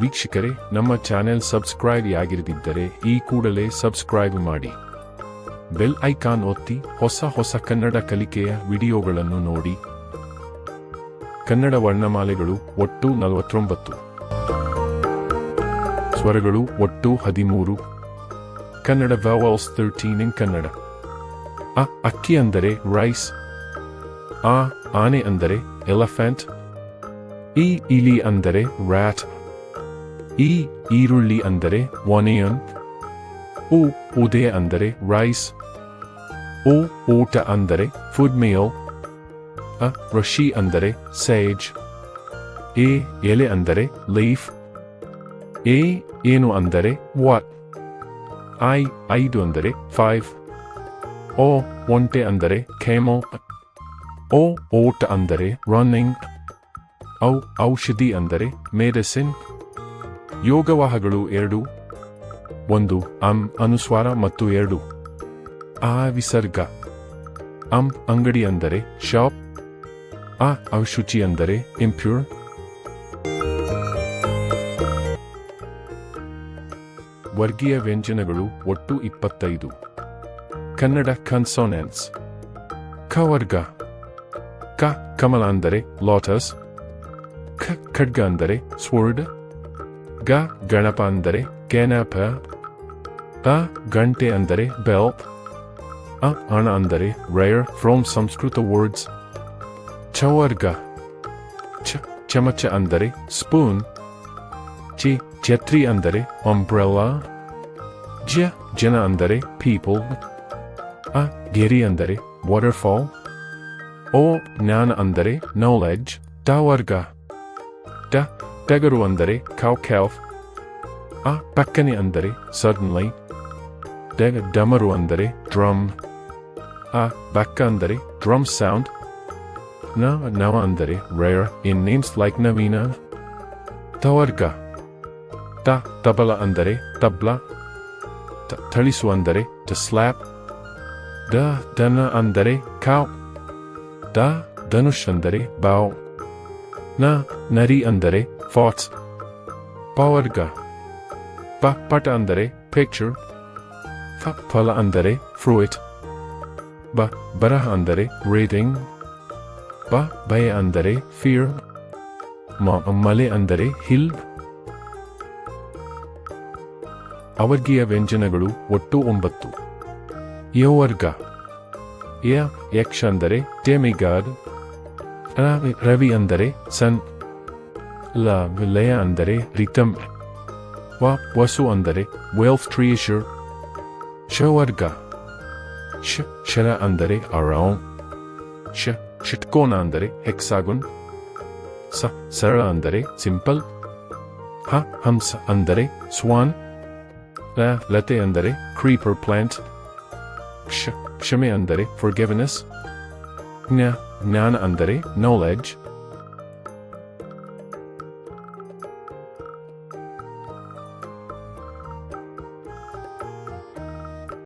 ವೀಕ್ಷಕರೇ, ನಮ್ಮ channel subscribe ಆಗಿರದಿದ್ದರೆ ಈ ಕೂಡಲೇ ಸಬ್ಸ್ಕ್ರೈಬ್ ಮಾಡಿ. ಬೆಲ್ ಐಕಾನ್ ಒತ್ತಿ ಹೊಸ ಹೊಸ ಕನ್ನಡ ಕಲಿಕೆಯ ವಿಡಿಯೋಗಳನ್ನು ನೋಡಿ. ಕನ್ನಡ ವರ್ಣಮಾಲೆಗಳು ಒಟ್ಟು ನಲವತ್ತೊಂಬತ್ತು. ಸ್ವರಗಳು ಒಟ್ಟು ಹದಿಮೂರು. Kannada vowels thirteen in Kannada. ಅ, ಅಕ್ಕಿ ಅಂದರೆ ರೈಸ್ ಆ, ಆನೆ ಅಂದರೆ ಎಲಫೆಂಟ್ ಇ ಇಲಿ ಅಂದರೆ ರ್ಯಾಟ್ ಈ ಈರುಳ್ಳಿ ಅಂದರೆ ಒನೆಯನ್ ಉ ಉದಯ ಅಂದರೆ ರೈಸ್, ಓ ಊಟ ಅಂದರೆ ಫುಡ್ ಮೇಯೋ, ಅ ರಶಿ ಅಂದರೆ ಸೇಜ್, ಎ ಎಲೆ ಅಂದರೆ ಲೀಫ್, ಎ ಏನು ಅಂದರೆ ವಾಟ್, ಐ ಐದು ಅಂದರೆ ಫೈವ್, ಓ ಒಂಟೆ ಅಂದರೆ ಖೇಮೋ ಓ ಓಟ ಅಂದರೆ ರನ್ನಿಂಗ್, ಔ ಔಷಧಿ ಅಂದರೆ ಮೆಡಿಸಿನ್. ಯೋಗವಾಹಗಳು ಎರಡು, ಒಂದು, ಅಂ, ಅನುಸ್ವಾರ ಮತ್ತು ಎರಡು. ಆ ವಿಸರ್ಗ. ಅಂ, ಅಂಗಡಿ ಅಂದರೆ, ಶಾಪ್. ಆ ಅಶುಚಿ ಅಂದರೆ ಇಂಪ್ಯೂರ್ ವರ್ಗೀಯ ವ್ಯಂಜನಗಳು, ಒಟ್ಟು ಇಪ್ಪತ್ತೈದು. ಕನ್ನಡ ಕನ್ಸೋನೆನ್ಸ್ ಕ ವರ್ಗ. ಕ, ಕಮಲ ಅಂದರೆ ಲೋಟಸ್ ಖ ಖಡ್ಗ ಅಂದರೆ ಸ್ವರ್ಡ್ ಗ ಗಣಪ ಅಂದರೆ ಕೆನಪ ಅ ಗಂಟೆ ಅಂದರೆ ಬೆಲ್ ಅ ಹಣ ಅಂದರೆ ರೇರ್ ಫ್ರೋಮ್ ಸಂಸ್ಕೃತ ವರ್ಡ್ಸ್ ಚವರ್ಗ ಚ ಚಮಚ ಅಂದರೆ ಸ್ಪೂನ್ ಚಿ ಛತ್ರಿ ಅಂದರೆ ಅಂಬ್ರೆಲಾ ಜ ಜನ ಅಂದರೆ ಪೀಪಲ್ ಅ ಗೆರಿ ಅಂದರೆ ವಾಟರ್ಫಾಲ್ ಓ ಜ್ಞಾನ ಅಂದರೆ ನಾಲೆಡ್ಜ್ ಟ ವರ್ಗ ಟ ಟಗರು ಅಂದರೆ ಕೌ ಕ್ಯಾಫ್ ಆ ಪಕ್ಕನೆ ಅಂದರೆ ಸಡನ್ಲಿ ಡ ಡಮರು ಅಂದರೆ ಡ್ರಮ್ ಆ ಬಕ್ಕ ಅಂದರೆ ಡ್ರಮ್ ಸೌಂಡ್ ನ ನವ ಅಂದರೆ rare in names like Naveena ತವರ್ಗ ತ ತಬಲ ಅಂದರೆ ತಬ್ಲ ತ- ಥಳಿಸು ಅಂದರೆ ಟ ಸ್ಲ್ಯಾಪ್ ದ ದನ ಅಂದರೆ ಕಾವ್ ದ ಧನುಷ್ ಅಂದರೆ ಬಾವ್ ನ ನರಿ ಅಂದರೆ ಫಾಟ್ಸ್ ಪವರ್ಗ ಪ ಪಟ ಅಂದರೆ ಪಿಕ್ಚರ್ ಫ ಫಲ ಅಂದರೆ ಫ್ರೂಯಿಟ್ ಬ ಬರಹ ಅಂದರೆ ರೀಡಿಂಗ್ ಬ ಭಯ ಅಂದರೆ ಫಿಯರ್ ಮ ಮಲೆ ಅಂದರೆ ಹಿಲ್ ಅವರ್ಗೀಯ ವ್ಯಂಜನಗಳು ಒಟ್ಟು ಒಂಬತ್ತು. ಯವರ್ಗ. ಯ ಯಕ್ಷ ಅಂದರೆ ಟೆಮಿಗಾಡ್ ರ- ರವಿ ಅಂದರೆ ಸನ್ ಲ ಲಯ ಅಂದರೆ ರಿತಮ್ ವ ವಸು ಅಂದರೆ ವೆಲ್ಫ್ ಟ್ರೀಶರ್ ಶವರ್ಗ ಶ ಶರ ಅಂದರೆ ಅರೌಂಡ್ ಶ ಷಟ್ಕೋನ ಅಂದರೆ ಹೆಕ್ಸಾಗುನ್ ಸ ಸರಳ ಅಂದರೆ ಸಿಂಪಲ್ ಹ ಹಂಸ ಅಂದರೆ ಸ್ವಾನ್ ಲ ಲತೆ ಅಂದರೆ ಕ್ರೀಪರ್ ಪ್ಲಾಂಟ್ ಕ್ಷ ಕ್ಷಮೆ ಅಂದರೆ ಫಾರ್ಗಿವ್ನೆಸ್ ಜ್ಞ ಜ್ಞಾನ ಅಂದರೆ ನಾಲೆಡ್ಜ್